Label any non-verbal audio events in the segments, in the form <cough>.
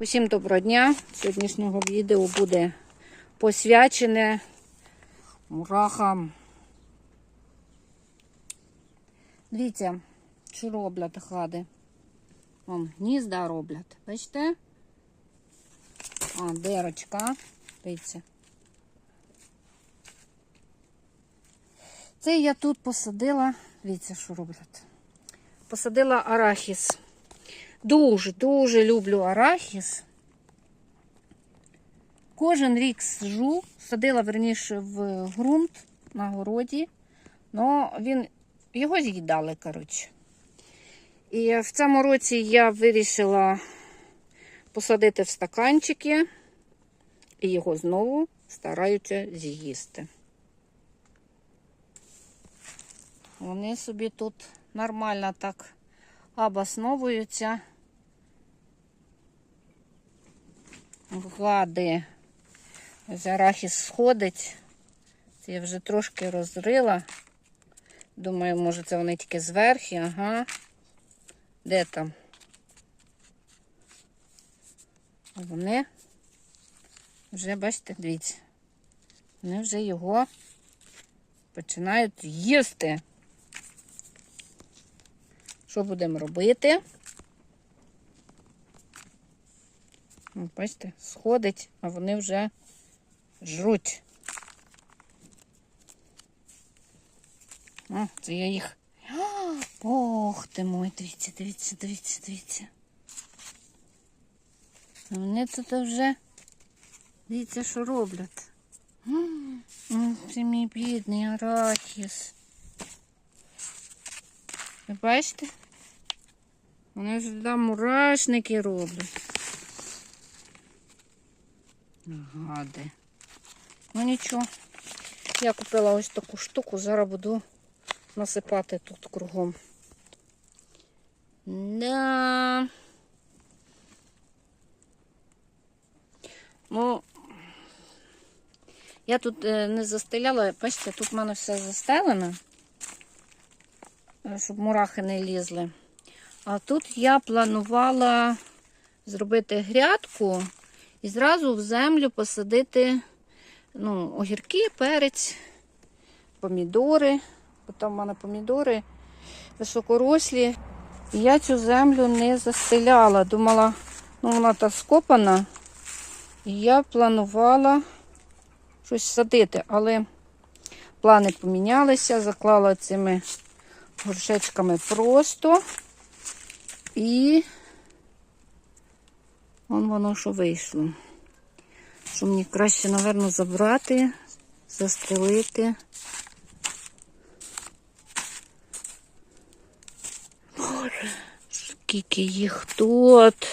Усім доброго дня. Сьогоднішнього відео буде посвячене мурахам. Дивіться, що роблять хади. Вон, гнізда роблять. Бачите? А, дирочка. Дивіться. Це я тут посадила. Дивіться, що роблять. Посадила арахіс. Дуже-дуже люблю арахіс. Кожен рік сажу, садила верніше в ґрунт на городі, але він, його з'їдали, коротше. І в цьому році я вирішила посадити в стаканчики і його знову стараються з'їсти. Вони собі тут нормально так обосновуються. Гади. Ось арахіс сходить. Це я вже трошки розрила. Думаю, може це вони тільки зверху, ага. Де там? Вони вже, бачите, дивіться. Вони вже його починають їсти. Що будемо робити? Бачите, сходить, а вони вже жруть. О, це я їх. Ох ти мой, дивіться, дивіться, дивіться, дивіться. Вони тут вже, дивіться, що роблять. Це мій бідний арахіс. Ви бачите? Вони ж там мурашники роблять. Гади. Ну нічого. Я купила ось таку штуку, зараз буду насипати тут кругом. Да. Ну, я тут е, не застеляла, бачите, тут в мене все застелено, е, щоб мурахи не лізли. А тут я планувала зробити грядку і зразу в землю посадити ну, огірки, перець, помідори. Бо там в мене помідори високорослі. І я цю землю не застеляла. Думала, ну вона та скопана. І я планувала щось садити, але плани помінялися, заклала цими горшечками просто. І вон воно що вийшло. Що мені краще, напевно, забрати, застрелити. Боже, скільки їх тут.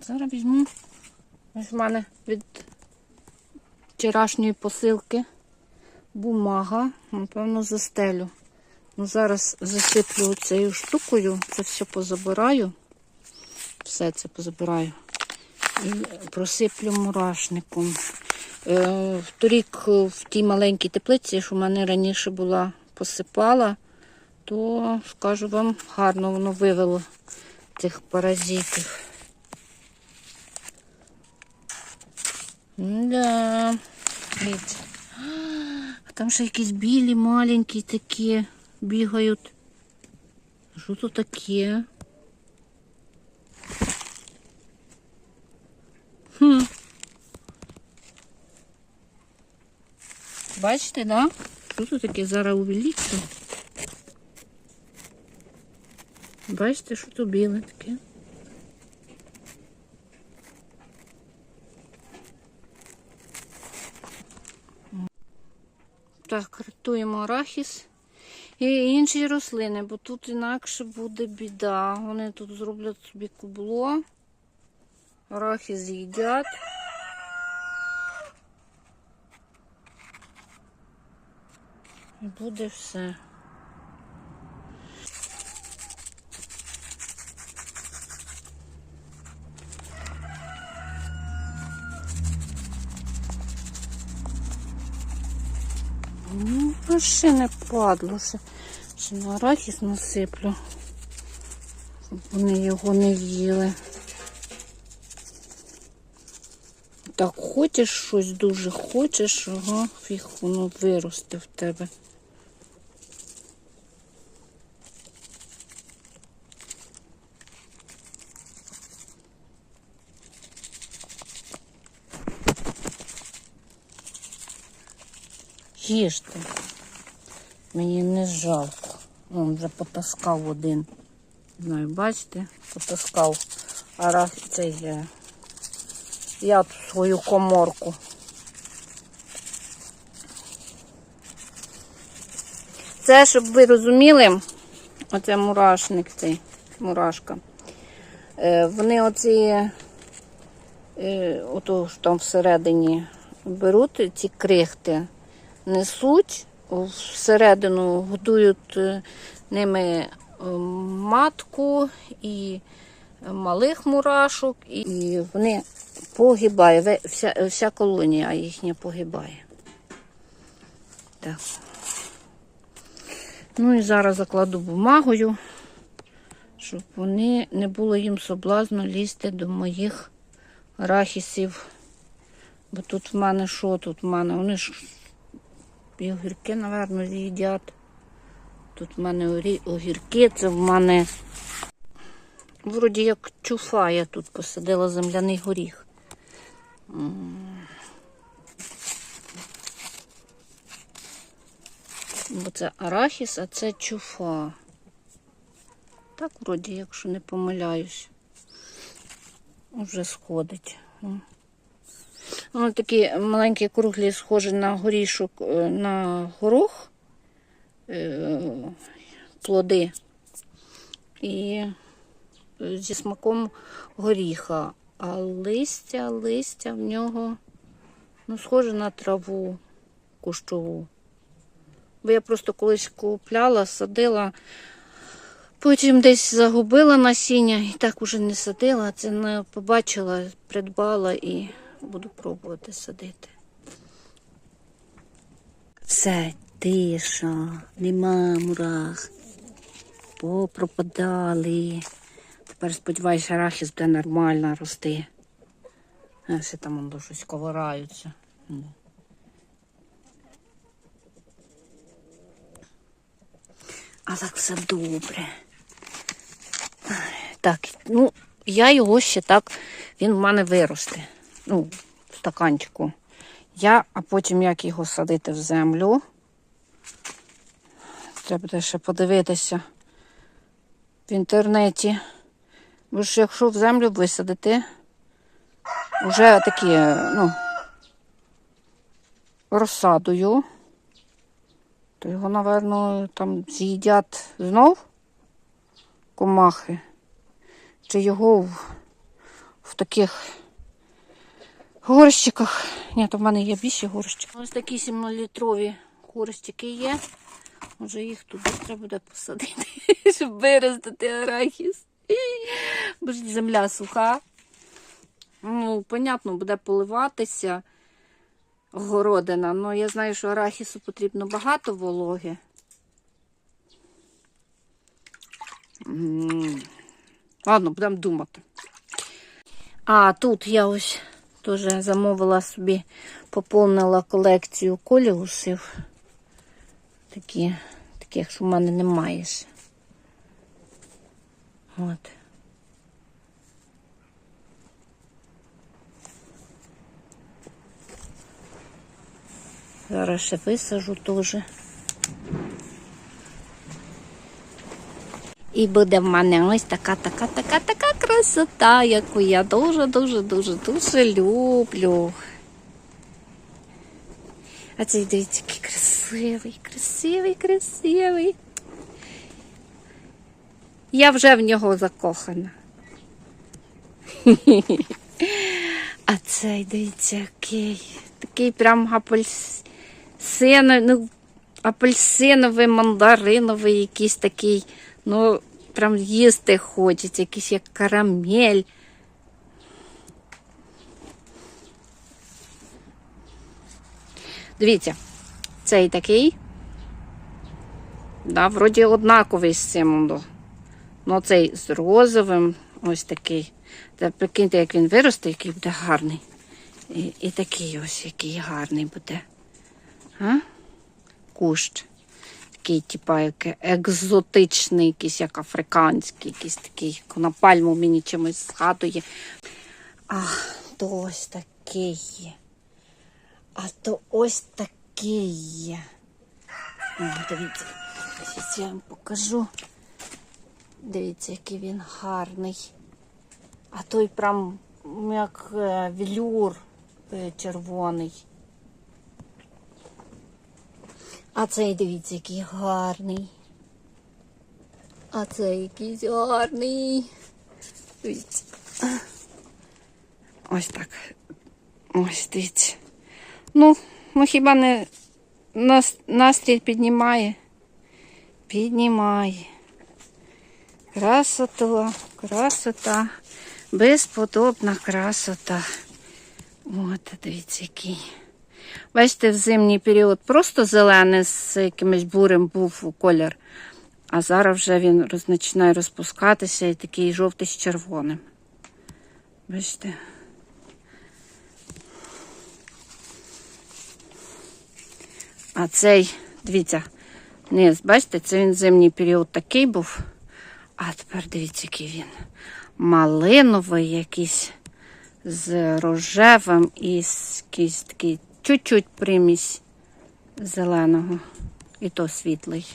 Зараз візьму. Ось в мене від вчорашньої посилки бумага, напевно, застелю. Ну, зараз засиплю цією штукою, це все позабираю. Все це позабираю. І просиплю мурашником. Е, торік в тій маленькій теплиці, що в мене раніше була, посипала, то, скажу вам, гарно воно вивело цих паразитів. Да. Дивіться. А там ще якісь білі маленькі такі бігають. Що тут таке? Хм. Бачите, да? Що тут таке зараз увеличу? Бачите, що тут біле таке? Так, картуємо арахіс і інші рослини, бо тут інакше буде біда. Вони тут зроблять собі кубло, арахіс з'їдять. І буде все. Ще не падло, ще, ще на арахіс насиплю, щоб вони його не їли. Так, хочеш щось дуже хочеш, ага, фіг воно виросте в тебе. Їжте. Мені не жалко. Он вже потаскав один. Знаю, бачите, потаскав. А раз цей я, я тут свою коморку. Це, щоб ви розуміли, оце мурашник цей, мурашка. Е, вони оці, е, ото ж там всередині беруть ці крихти, несуть всередину, годують е, ними е, матку і малих мурашок, і вони погибають. Вся, вся колонія їхня погибає. Так. Ну і зараз закладу бумагою, щоб вони не було їм соблазну лізти до моїх арахісів. Бо тут в мене що тут в мене? Вони ж і огірки, напевно, з'їдять. Тут в мене огірки, це в мене вроді як чуфа, я тут посадила земляний горіх. Бо це арахіс, а це чуфа. Так, вроді, якщо не помиляюсь, вже сходить. Воно такі маленькі круглі, схожі на горішок, е, на горох, е, плоди. І е, зі смаком горіха. А листя, листя в нього ну, схоже на траву кущову. Бо я просто колись купляла, садила, потім десь загубила насіння і так уже не садила. Це не побачила, придбала і буду пробувати садити. Все, тиша, нема мурах. Попропадали. Тепер сподіваюся, арахіс буде нормально рости. А ще там воно щось ковираються. А так все добре. Так, ну, я його ще так, він в мене виросте. Ну, в стаканчику. Я, а потім як його садити в землю. Треба ще подивитися в інтернеті. Бо ж якщо в землю висадити, вже такі, ну, розсадою, то його, напевно, там з'їдять знов комахи. Чи його в, в таких горщиках. Ні, то в мене є більші горщики. Ось такі 7-літрові горщики є. Може їх туди треба буде посадити, <laughs> щоб виростити арахіс. <laughs> Бо ж земля суха. Ну, понятно, буде поливатися городина. Ну, я знаю, що арахісу потрібно багато вологи. Ладно, будемо думати. А тут я ось теж замовила собі, поповнила колекцію коліусів. Такі, таких, що в мене немає. От. Зараз ще висажу теж. І буде в мене ось така, така, така, така красота, яку я дуже, дуже, дуже, дуже люблю. А цей дивіться, який красивий, красивий, красивий. Я вже в нього закохана. А цей, дивіться, який. Такий прям апельсиновий, ну, апельсиновий, мандариновий, якийсь такий, ну, прям їсти хочеться, якийсь як карамель. Дивіться, цей такий Да, вроді однаковий з цим. ну. Ну, цей з розовим, ось такий. Та прикиньте, як він виросте, який буде гарний. І, і такий ось, який гарний буде. А? Кущ. Такий, типа, як екзотичний, якийсь, як африканський, якийсь такий. як На пальму мені чимось згадує. А, то ось такий є. А то ось такий є. Дивіться, зараз я вам покажу. Дивіться, який він гарний. А той прям як е, велюр е, червоний. А цей, дивіться, який гарний. А цей якийсь гарний. Дивіться. Ось так. Ось дивіться. Ну, ну хіба не нас- настрій піднімає? Піднімає. Красота, красота, безподобна красота. От, дивіться, який. Бачите, в зимній період просто зелений з якимось бурим був колір. А зараз вже він починає розпускатися і такий жовтий з червоним. Бачите? А цей, дивіться, низ, бачите, це він зимній період такий був. А тепер дивіться, який він. Малиновий якийсь з рожевим і якийсь такий чуть-чуть примісь зеленого. І то світлий.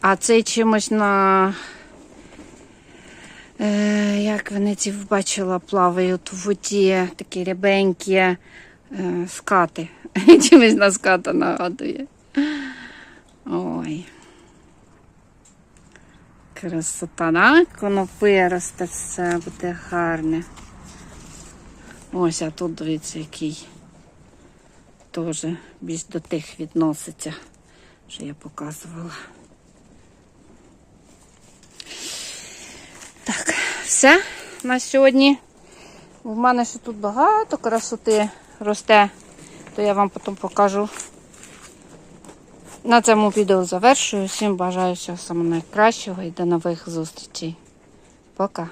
А цей чимось на. Е, як вони ці бачила, плавають в воді, такі рябенькі е, скати. <laughs> Чимось на ската нагадує. Ой. Красота, да? Воно виросте все, буде гарне. Ось, а тут дивіться, який теж більш до тих відноситься, що я показувала. Так, все на сьогодні. У мене ще тут багато красоти росте, то я вам потім покажу. На цьому відео завершую. Всім бажаю всього найкращого і до нових зустрічей. Пока!